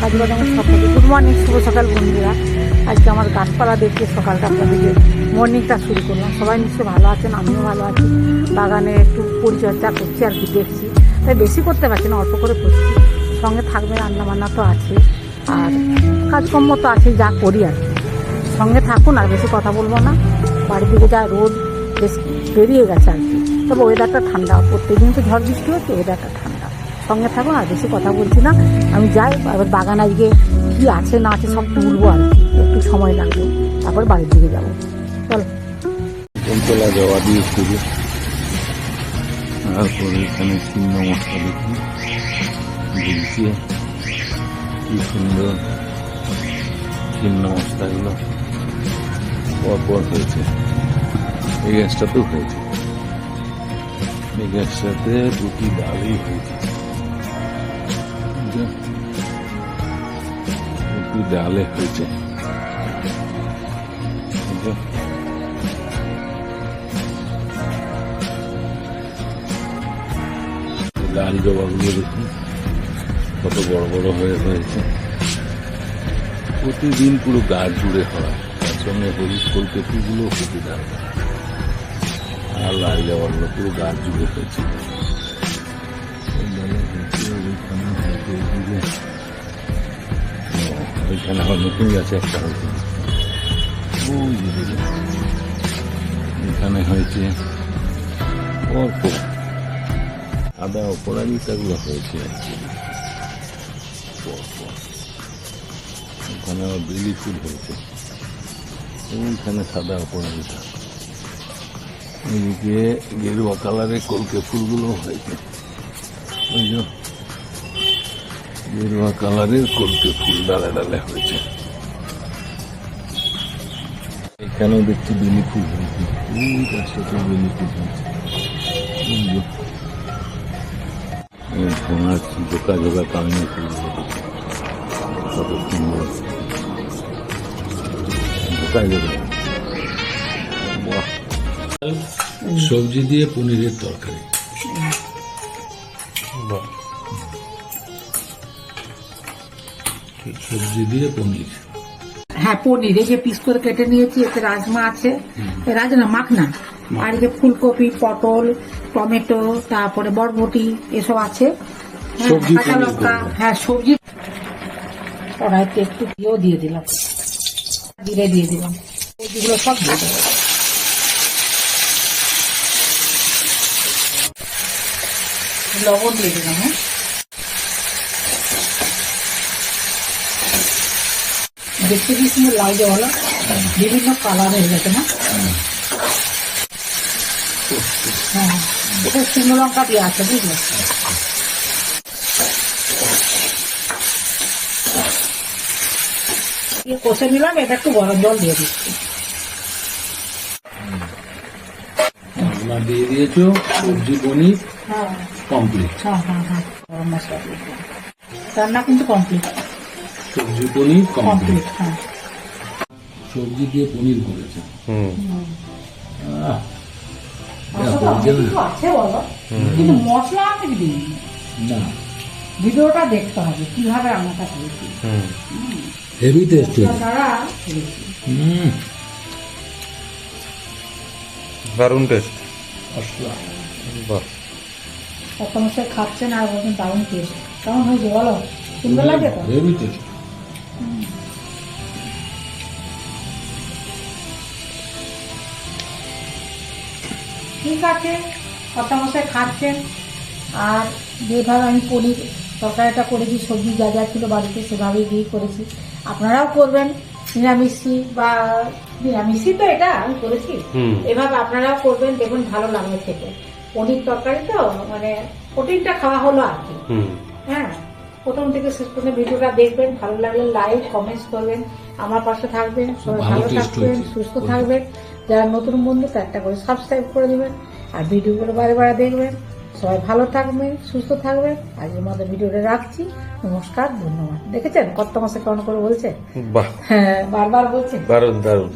কাজু বাদাম সকলে গুড মর্নিং শুভ সকাল বন্ধুরা। আজকে আমার গাছপালা দেখে সকালটা আপনাদেরকে মর্নিংটা শুরু করলাম। সবাই নিশ্চয়ই ভালো আছেন, আমিও ভালো আছি। বাগানে একটু পরিচর্যা করছি আর কি, দেখছি। তাই বেশি করতে পারছি না, অল্প করে করছি। সঙ্গে থাকবে রান্না বান্না তো আছে। আর কাজকর্ম তো আছে, যা করি আর সঙ্গে থাকুন, আর বেশি কথা বলব না। বাড়ির দিকে যা রোদ, বেশ বেরিয়ে গেছে আর কি। তবে ওয়েদারটা ঠান্ডা। প্রত্যেকদিন তো ঝড় বৃষ্টি হচ্ছে ওয়েদারটা সঙ্গে থাকো, আর বেশি কথা বলছি না। আমি যাই এবার বাগান আজকে কী আছে, না আছে সব তুলবো আর একটু সময় লাগবে, তারপর বাড়ির দিকে যাব। চলো। কুন্তলা জবা দিয়ে শুরু তারপরে এখানে চিহ্ন মশলা দেখি ঝুলছে কি সুন্দর চিহ্ন মশলাগুলো পরপর হয়েছে। এই গ্যাসটাতেও হয়েছে। এই গ্যাসটাতে দুটি ডালই হয়েছে। বুঝলে? দুটি হয়েছে? লাল জবাগুলো দেখুন, কত বড় বড় হয়ে হয়েছে প্রতিদিন পুরো গাছ জুড়ে হয় তার সঙ্গে হলুদ ফুলকপিগুলো ফুটে দাঁড়ায় আর লাল জবাগুলো পুরো গাছ জুড়ে হয়েছে ওইখানে ওইখানে আবার নতুন গাছে একটা হয়েছে। এখানে হয়েছে অল্প অপরাজিতাগুলো হয়েছে। ওখানে আবার ফুল হয়েছে ওইখানে সাদা অপরাজিতা এদিকে গেরুয়া কালারের কলকে ফুলগুলো হয়েছে ওই গেরুয়া কালারের কলকে ফুল ডালে ডালে হয়েছে। এখানেও দেখছি বেলি ফুল? হয়েছে। ওই গাছটাতে ফুল হয়েছে। ফুলগুলো কত সুন্দর সবজি দিয়ে পনিরের তরকারি। সবজি দিয়ে পনির। হ্যাঁ পনির। এই যে পিস করে কেটে নিয়েছি এতে রাজমা আছে। রাজমা মাখনা। আর এই যে ফুলকপি পটল টমেটো তারপরে বরবটি এসব আছে। হ্যাঁ, সবজি কাঁচা লঙ্কা হ্যাঁ সবজি। কড়াইতে একটু ঘিও দিয়ে দিলাম। জিরে দিয়ে দিলাম। সবজিগুলো সব দিয়ে লবণ দিয়ে দিলাম হ্যাঁ। দেখতে কি সুন্দর লাগছে বলো বিভিন্ন কালার হয়ে গেছে না? হ্যাঁ এটা শুকনো লঙ্কা দিয়ে আছে বুঝলে? দিয়ে কষে নিলাম এটা একটু গরম জল দিয়ে দিচ্ছি। দিয়ে দিয়েছ সবজি পনির হ্যাঁ। কমপ্লিট হ্যাঁ হ্যাঁ হ্যাঁ গরম মশলা রান্না কিন্তু কমপ্লিট সবজি পনির কমপ্লিট হ্যাঁ। সবজি দিয়ে পনির করেছে। কিন্তু মশলা আমি দিই না। ভিডিওটা দেখতে হবে কীভাবে রান্নাটা করেছি। হেভি টেস্ট হুম। দারুণ টেস্ট বাহ। খাচ্ছেন আর বলছেন দারুণ টেস্ট কেমন হয়েছে বলো? সুন্দর লাগে তো? হেভি টেস্ট ঠিক আছে কত মশাই খাচ্ছেন। আর যেভাবে আমি পনির তরকারিটা করেছি সবজি যা যা ছিল বাড়িতে সেভাবেই দিয়েই করেছি। আপনারাও করবেন নিরামিষি বা নিরামিষি তো এটা আমি করেছি। এভাবে আপনারাও করবেন দেখুন ভালো লাগবে খেতে। পনির তরকারি তো মানে প্রোটিনটা খাওয়া হলো আর কি। হ্যাঁ প্রথম থেকে শেষ পর্যন্ত ভিডিওটা দেখবেন ভালো লাগলে লাইক কমেন্টস করবেন আমার পাশে থাকবেন ভালো থাকবেন সুস্থ থাকবেন। যারা নতুন বন্ধু তো একটা করে সাবস্ক্রাইব করে দেবেন আর ভিডিওগুলো বারে বারে দেখবেন। সবাই ভালো থাকবেন সুস্থ থাকবেন। আজকের মতো ভিডিওটা রাখছি। নমস্কার ধন্যবাদ। দেখেছেন কত মাসে কেমন করে বলছে? হ্যাঁ বারবার বলছে। দারুণ দারুণ।